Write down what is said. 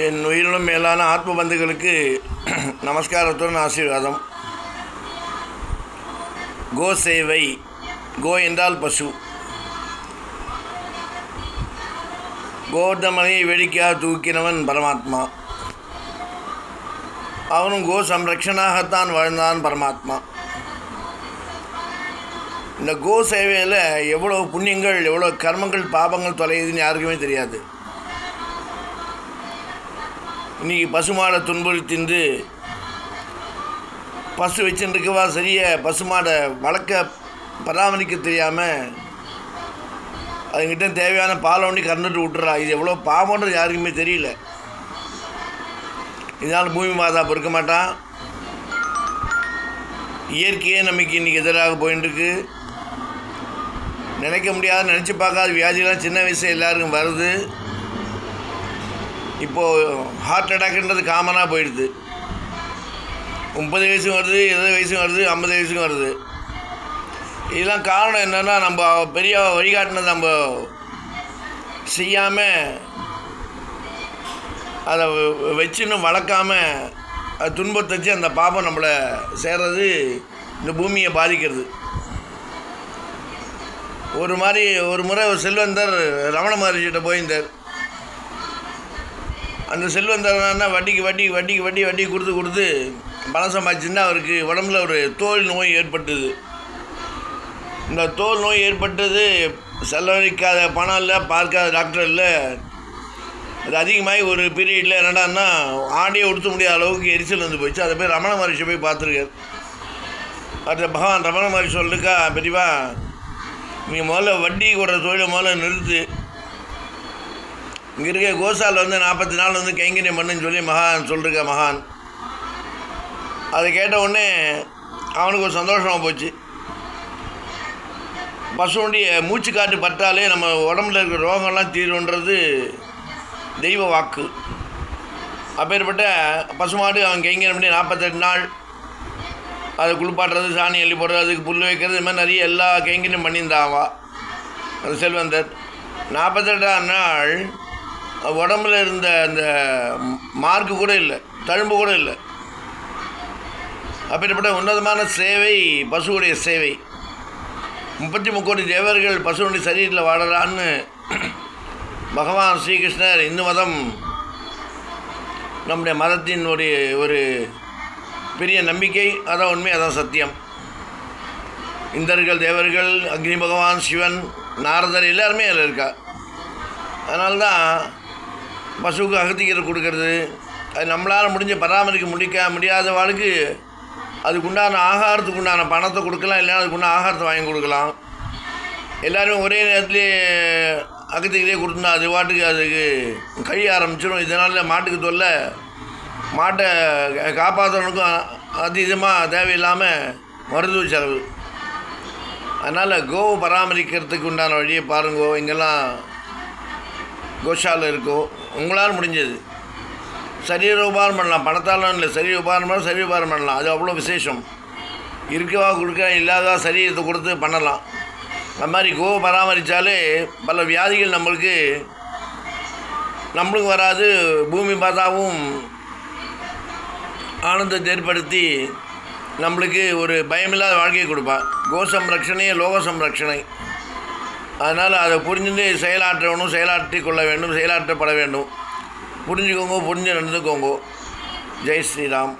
என் உயிரினும் மேலான ஆத்ம பந்துகளுக்கு நமஸ்காரத்துடன் ஆசீர்வாதம். கோ சேவை கோ என்றால் பசு. கோவர்தமனையை வேடிக்கையாக தூக்கினவன் பரமாத்மா. அவனும் கோ சம்ரக்ஷனாகத்தான் வாழ்ந்தான் பரமாத்மா. இந்த கோ சேவையில் எவ்வளோ புண்ணியங்கள் எவ்வளோ கர்மங்கள் பாபங்கள் தொலையுதுன்னு யாருக்குமே தெரியாது. இன்றைக்கி பசுமாடை துன்புறுத்திந்து பசு வச்சுருக்கவா சரியா பசுமாடை வளர்க்க பராமரிக்க தெரியாமல் அதுங்கிட்ட தேவையான பாலை ஒண்டி கறந்துட்டு விட்டுறா. இது எவ்வளோ பாவம்ன்றது யாருக்குமே தெரியல. இதனால் பூமி மாதா பொறுக்க மாட்டான். இயற்கையே நமக்கு இன்றைக்கி எதிராக போயின்ட்டுருக்கு நினைக்க முடியாத நினச்சி பார்க்காத வியாதிலாம் சின்ன வயசு எல்லாருக்கும் வருது. இப்போது ஹார்ட் அட்டாக்ன்றது காமனாக போயிடுது. முப்பது வயசும் வருது இருபது வயசும் வருது ஐம்பது வயசும் வருது. இதெல்லாம் காரணம் என்னென்னா நம்ம பெரிய வழிகாட்டினது நம்ம செய்யாமல் அதை வச்சுன்னு வளர்க்காம அது துன்பத்தை வச்சு அந்த பாபம் நம்மளை சேர்றது இந்த பூமியை பாதிக்கிறது. ஒரு மாதிரி ஒரு முறை ஒரு செல்வந்தர் ரமண மகர்ஷிகிட்ட போயிருந்தார். அந்த செல்வந்தர்னா வட்டிக்கு வட்டி வட்டிக்கு வட்டி வட்டி கொடுத்து கொடுத்து பணம் சம்பாதிச்சுன்னா அவருக்கு உடம்புல ஒரு தோல் நோய் ஏற்பட்டது. இந்த தோல் நோய் ஏற்பட்டது செலவழிக்காத பணம் இல்லை பார்க்காத டாக்டர் இல்லை. அது அதிகமாகி ஒரு பீரியடில் என்னடான்னா ஆடியே உடுத்த முடியாத அளவுக்கு எரிச்சல் வந்து போயிடுச்சு அதை போய் ரமண மகர்ஷி போய் பார்த்துருக்கார். அடுத்த பகவான் ரமண மகர்ஷி சொல்லுக்கா பெரியவா நீங்கள் முதல்ல வட்டி கொடுற தொழிலை முதல்ல நிறுத்து. இங்கே இருக்க கோசால் வந்து நாற்பத்தி நாள் வந்து கைங்கரியம் பண்ணுன்னு சொல்லி மகான் சொல்லிருக்க மகான். அதை கேட்ட உடனே அவனுக்கு ஒரு சந்தோஷமாக போச்சு. பசுவுடைய மூச்சு காற்று பட்டாலே நம்ம உடம்புல இருக்கிற ரோகம்லாம் தீருன்றது தெய்வ வாக்கு. அப்பேற்பட்ட பசுமாடு அவன் கைங்கரம் பண்ணி நாற்பத்தெட்டு நாள் அதை குளிப்பாட்டுறது சாணி அள்ளி போடுறது அதுக்கு புல் வைக்கிறது இது மாதிரி நிறைய எல்லா கைங்கரியம் பண்ணியிருந்தாவா. அந்த செல்வந்தர். நாற்பத்தெட்டாம் நாள் உடம்புல இருந்த அந்த மார்க்கு கூட இல்லை தழும்பு கூட இல்லை. அப்படிப்பட்ட உன்னதமான சேவை பசுவுடைய சேவை. முப்பத்தி முக்கோடி தேவர்கள் பசுவுடைய சரீரத்தில் வாழலான்னு பகவான் ஸ்ரீகிருஷ்ணர் இந்து மதம் நம்முடைய மதத்தின் ஒரு ஒரு பெரிய நம்பிக்கை அதான் உண்மை அதான் சத்தியம். இந்தர்கள் தேவர்கள் அக்னி பகவான் சிவன் நாரதர் எல்லாருமே அதில் இருக்கா. அதனால்தான் பசுவுக்கு அகத்திக்கீரை கொடுக்கறது. அது நம்மளால் முடிஞ்ச பராமரிக்க முடிக்க முடியாத வாழ்க்கை அதுக்குண்டான ஆகாரத்துக்கு உண்டான பணத்தை கொடுக்கலாம் இல்லைன்னா அதுக்குண்டான ஆகாரத்தை வாங்கி கொடுக்கலாம். எல்லோரும் ஒரே நேரத்துலேயே அகத்திக்கிட்டே கொடுத்துருந்தா அது பாட்டுக்கு அதுக்கு கழிய ஆரம்பிச்சிடும் இதனால் மாட்டுக்கு தொல்லை மாட்டை கா- காப்பாற்றுறவனுக்கும் அதிகமாக தேவையில்லாமல் மருத்துவ செலவு. அதனால் கோவை பராமரிக்கிறதுக்கு உண்டான வழியை பாருங்கோ. இங்கெல்லாம் கோஷாலை இருக்கோ உங்களால் முடிஞ்சது. சரீர உபாரம் பண்ணலாம். பணத்தாலும் இல்லை சரீர உபாரம் பண்ணலாம் சரீர உபாரம் பண்ணலாம். அது அவ்வளோ விசேஷம். இருக்கவா கொடுக்க இல்லாதவா சரீரத்தை கொடுத்து பண்ணலாம். அது மாதிரி கோவை பராமரித்தாலே பல வியாதிகள் நம்மளுக்கு நம்மளுக்கு வராது. பூமி பார்த்தாவும் ஆனந்தத்தை ஏற்படுத்தி நம்மளுக்கு ஒரு பயமில்லாத வாழ்க்கையை கொடுப்பா. கோ சம்ரட்சணையே லோக சம்ரட்சணை அதனால் அதை புரிஞ்சுட்டு செயலாற்றணும் செயலாற்றி கொள்ள வேண்டும் செயலாற்றப்பட வேண்டும். புரிஞ்சுக்கோங்க புரிஞ்சு நடந்துக்கோங்க. ஜெய் ஸ்ரீராம்.